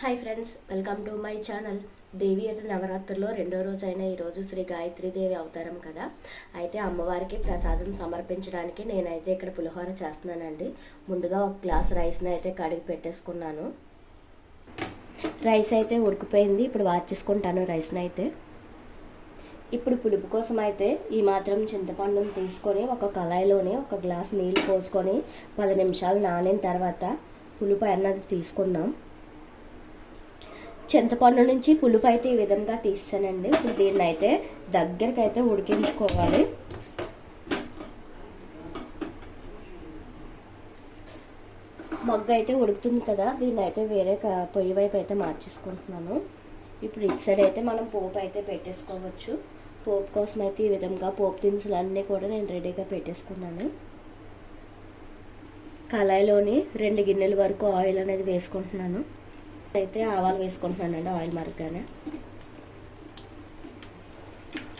Hi friends welcome to my channel. Devi ఎర్ర నవరాత్రుల్లో రెండో రోజు అయిన ఈరోజు శ్రీ గాయత్రీదేవి అవతారం కదా. అయితే అమ్మవారికి ప్రసాదం సమర్పించడానికి నేనైతే ఇక్కడ పులిహోర చేస్తున్నానండి. ముందుగా ఒక గ్లాస్ రైస్ని అయితే కడిగి పెట్టేసుకున్నాను. రైస్ అయితే ఉడికిపోయింది. ఇప్పుడు వాచేసుకుంటాను రైస్ని అయితే. ఇప్పుడు పులుపు కోసం అయితే ఈ మాత్రం చింతపండుని తీసుకొని ఒక కళాయిలోని ఒక గ్లాస్ నీళ్ళు పోసుకొని పది నిమిషాలు నానిన తర్వాత పులుపు అన్నది తీసుకుందాం. చింతపండు నుంచి పులుపు అయితే ఈ విధంగా తీస్తానండి. ఇప్పుడు దీన్ని అయితే దగ్గరికి అయితే ఉడికించుకోవాలి. మగ్గ అయితే ఉడుకుతుంది కదా దీన్ని అయితే వేరే పొయ్యి వైపు అయితే మార్చేసుకుంటున్నాను. ఇప్పుడు ఇటు సైడ్ అయితే మనం పోపు అయితే పెట్టేసుకోవచ్చు. పోపు కోసం అయితే ఈ విధంగా పోపు దినుసులు అన్నీ కూడా నేను రెడీగా పెట్టేసుకున్నాను. కళాయిలోని రెండు గిన్నెల వరకు ఆయిల్ అనేది వేసుకుంటున్నాను. అయితే ఆవాలు వేసుకుంటున్నానండి ఆయిల్ మరగ్గానే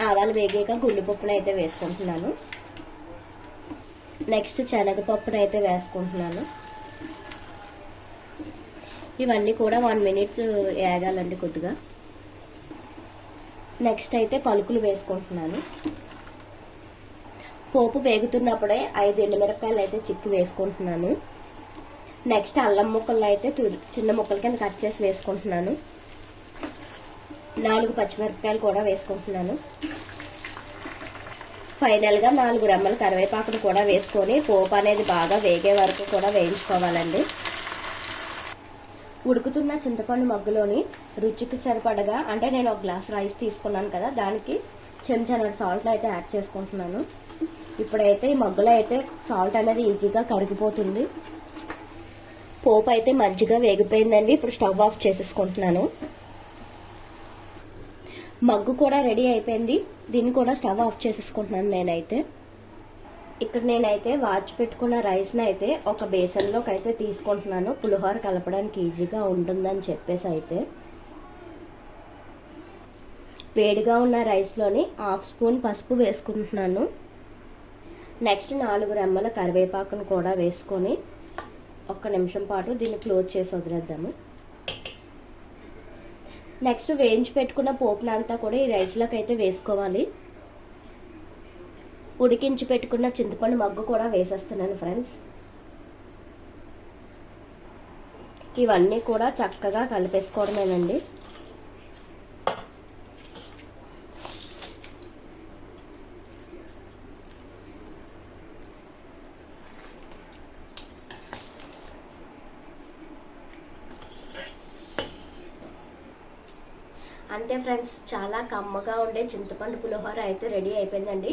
ఆవాలు వేగాక గుండు పప్పును అయితే వేసుకుంటున్నాను. నెక్స్ట్ శనగపప్పును అయితే వేసుకుంటున్నాను. ఇవన్నీ కూడా వన్ మినిట్స్ వేగాలండి కొద్దిగా. నెక్స్ట్ అయితే పలుకులు వేసుకుంటున్నాను. పోపు వేగుతున్నప్పుడే ఐదు ఎండుమిరపకాయలు అయితే చిక్కి వేసుకుంటున్నాను. నెక్స్ట్ అల్లం ముక్కలు అయితే చిన్న ముక్కల కింద కట్ చేసి వేసుకుంటున్నాను. నాలుగు పచ్చిమిరపకాయలు కూడా వేసుకుంటున్నాను. ఫైనల్గా నాలుగు రెమ్మల కరివేపాకును కూడా వేసుకొని పోపు అనేది బాగా వేగే వరకు కూడా వేయించుకోవాలండి. ఉడుకుతున్న చింతపండు మగ్గులోని రుచికి సరిపడగా అంటే నేను ఒక గ్లాస్ రైస్ తీసుకున్నాను కదా దానికి చెంచానర సాల్ట్ అయితే యాడ్ చేసుకుంటున్నాను. ఇప్పుడైతే ఈ మగ్గులో అయితే సాల్ట్ అనేది ఈజీగా కరిగిపోతుంది. పోపు అయితే మంచిగా వేగిపోయిందండి. ఇప్పుడు స్టవ్ ఆఫ్ చేసేసుకుంటున్నాను. మగ్గు కూడా రెడీ అయిపోయింది. దీన్ని కూడా స్టవ్ ఆఫ్ చేసేసుకుంటున్నాను నేనైతే. ఇక్కడ నేనైతే వాచ్ పెట్టుకున్న రైస్ని అయితే ఒక బేసన్లోకి అయితే తీసుకుంటున్నాను. పులిహోర కలపడానికి ఈజీగా ఉంటుందని చెప్పేసి అయితే. వేడిగా ఉన్న రైస్లోని హాఫ్ స్పూన్ పసుపు వేసుకుంటున్నాను. నెక్స్ట్ నాలుగు రెమ్మల కరివేపాకును కూడా వేసుకొని ఒక్క నిమిషం పాటు దీన్ని క్లోజ్ చేసి వదిలేద్దాము. నెక్స్ట్ వేయించి పెట్టుకున్న పోపును అంతా కూడా ఈ రైస్లోకి అయితే వేసుకోవాలి. ఉడికించి పెట్టుకున్న చింతపండు మగ్గు కూడా వేసేస్తున్నాను ఫ్రెండ్స్ ఇవన్నీ కూడా చక్కగా కలిపేసుకోవడమేనండి. అంతే ఫ్రెండ్స్ చాలా కమ్మగా ఉండే చింతపండు పులిహోర అయితే రెడీ అయిపోయిందండి.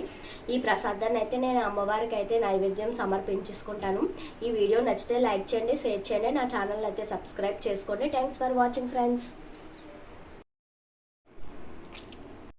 ఈ ప్రసాదాన్ని అయితే నేను అమ్మవారికి అయితే నైవేద్యం సమర్పించుకుంటాను ఈ వీడియో నచ్చితే లైక్ చేయండి షేర్ చేయండి. నా ఛానల్ అయితే సబ్స్క్రైబ్ చేసుకోండి. Thanks for watching friends